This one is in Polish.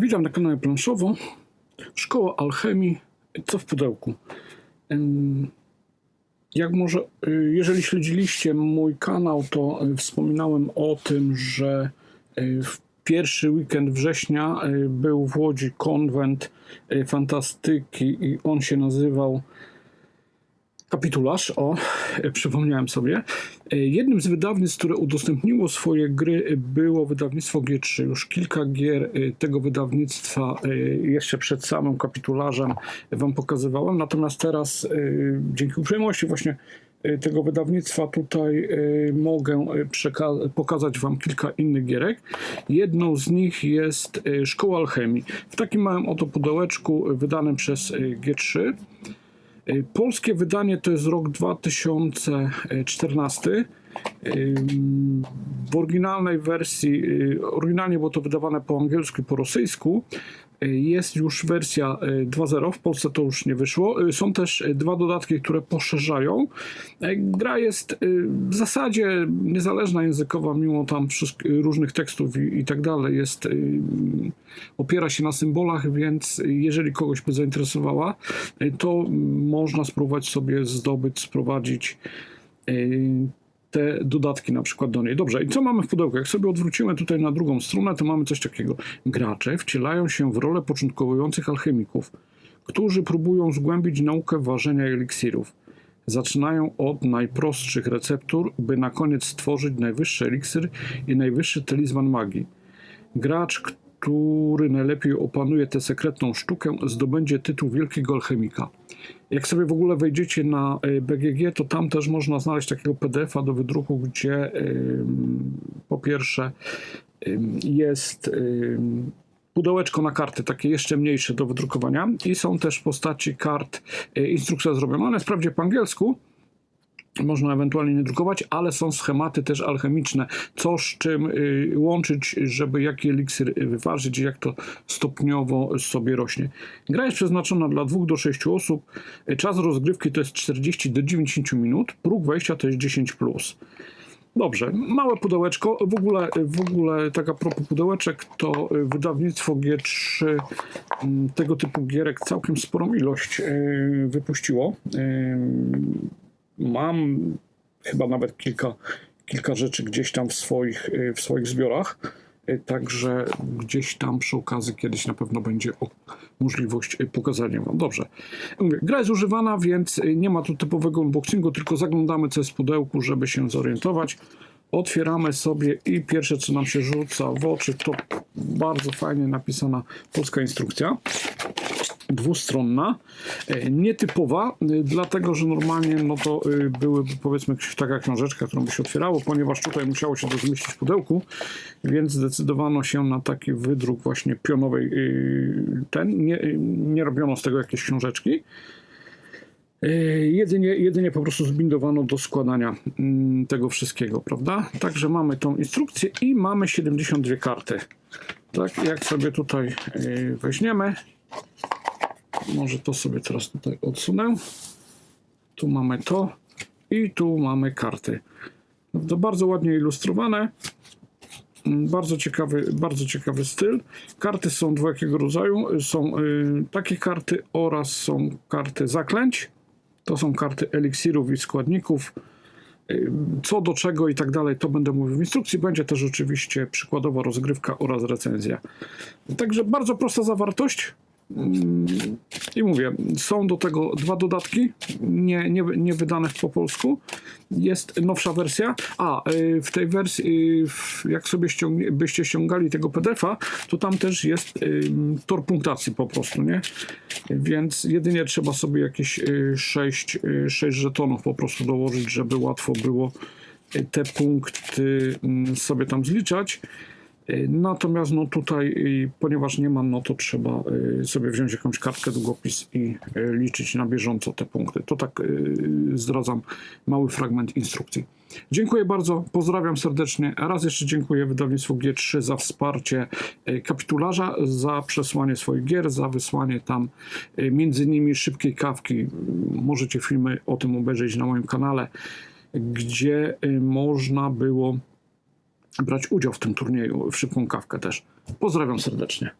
Witam na kanale Planszowo. Szkoła Alchemii. Co w pudełku? Jak może, y, jeżeli śledziliście mój kanał, to y, wspominałem o tym, że y, w pierwszy weekend września był w Łodzi konwent fantastyki i on się nazywał Kapitularz, o, przypomniałem sobie. Jednym z wydawnictw, które udostępniło swoje gry, było wydawnictwo G3. Już kilka gier e, tego wydawnictwa e, jeszcze przed samym kapitularzem Wam pokazywałem. Natomiast teraz, e, dzięki uprzejmości właśnie tego wydawnictwa, tutaj mogę pokazać Wam kilka innych gierek. Jedną z nich jest Szkoła Alchemii. W takim małym oto pudełeczku wydanym przez e, G3. Y, Polskie wydanie to jest rok 2014. Ym, W oryginalnej wersji, y, oryginalnie było to wydawane po angielsku i po rosyjsku. Jest już wersja y, 2.0, w Polsce to już nie wyszło. Y, Są też y, dwa dodatki, które poszerzają. Gra jest w zasadzie niezależna językowa, mimo tam różnych tekstów i, i tak dalej. Jest, opiera się na symbolach, więc jeżeli kogoś by zainteresowała, to można spróbować sobie zdobyć, sprowadzić te dodatki na przykład do niej. Dobrze, i co mamy w pudełku? Jak sobie odwrócimy tutaj na drugą stronę, to mamy coś takiego. Gracze wcielają się w rolę początkujących alchemików, którzy próbują zgłębić naukę ważenia eliksirów. Zaczynają od najprostszych receptur, by na koniec stworzyć najwyższy eliksir i najwyższy talizman magii. Gracz, który najlepiej opanuje tę sekretną sztukę, zdobędzie tytuł wielkiego alchemika. Jak sobie w ogóle wejdziecie na y, BGG, to tam też można znaleźć takiego PDF-a do wydruku, gdzie po pierwsze jest pudełeczko na karty, takie jeszcze mniejsze do wydrukowania i są też w postaci kart y, instrukcja zrobiona. Ona jest po angielsku, można ewentualnie nie drukować, ale są schematy też alchemiczne, co z czym y, łączyć, żeby jaki eliksir wyważyć jak to stopniowo sobie rośnie. Gra jest przeznaczona dla 2 do 6 osób. Czas rozgrywki to jest 40 do 90 minut, próg wejścia to jest 10+. Plus. Dobrze, małe pudełeczko. W ogóle, w ogóle tak a propos pudełeczek, to y, wydawnictwo G3 mm, tego typu gierek całkiem sporą ilość y, wypuściło. Mam chyba nawet kilka, kilka rzeczy gdzieś tam w swoich, y, w swoich zbiorach. Y, Także gdzieś tam przy okazji kiedyś na pewno będzie możliwość y, pokazania Wam. Dobrze. Gra jest używana, więc nie ma tu typowego unboxingu, tylko zaglądamy co jest w pudełku, żeby się zorientować. Otwieramy sobie i pierwsze co nam się rzuca w oczy to bardzo fajnie napisana polska instrukcja dwustronna, e, nietypowa, e, dlatego że normalnie no to e, byłyby powiedzmy taka książeczka, którą by się otwierało, ponieważ tutaj musiało się to zmieścić w pudełku, więc zdecydowano się na taki wydruk właśnie pionowej, ten, nie, nie robiono z tego jakiejś książeczki. Jedynie, jedynie po prostu zbindowano do składania mm, tego wszystkiego, prawda? Także mamy tą instrukcję i mamy 72 karty. Tak, jak sobie tutaj weźmiemy, może to sobie teraz tutaj odsunę. Tu mamy to i tu mamy karty. To bardzo ładnie ilustrowane. Mm, Bardzo ciekawy, bardzo ciekawy styl. Karty są dwojakiego rodzaju. Są y, takie karty oraz są karty zaklęć. To są karty eliksirów i składników. Y, Co do czego i tak dalej, to będę mówił w instrukcji. Będzie też oczywiście przykładowa rozgrywka oraz recenzja. Także bardzo prosta zawartość. I mówię, są do tego dwa dodatki, nie, nie, nie wydane po polsku. Jest nowsza wersja. A, y, w tej wersji, y, jak sobie ściągnie, byście ściągali tego PDF-a, to tam też jest y, tor punktacji po prostu, nie? Więc jedynie trzeba sobie jakieś 6, 6 żetonów po prostu dołożyć, żeby łatwo było y, te punkty mm, sobie tam zliczać. Y, Natomiast no tutaj, y, ponieważ nie mam, no to trzeba y, sobie wziąć jakąś kartkę, długopis i liczyć na bieżąco te punkty. To tak zdradzam mały fragment instrukcji. Dziękuję bardzo, pozdrawiam serdecznie. Raz jeszcze dziękuję wydawnictwu G3 za wsparcie kapitularza, za przesłanie swoich gier, za wysłanie tam między innymi szybkiej kawki. Możecie filmy o tym obejrzeć na moim kanale, gdzie można było brać udział w tym turnieju, w szybką kawkę też. Pozdrawiam serdecznie.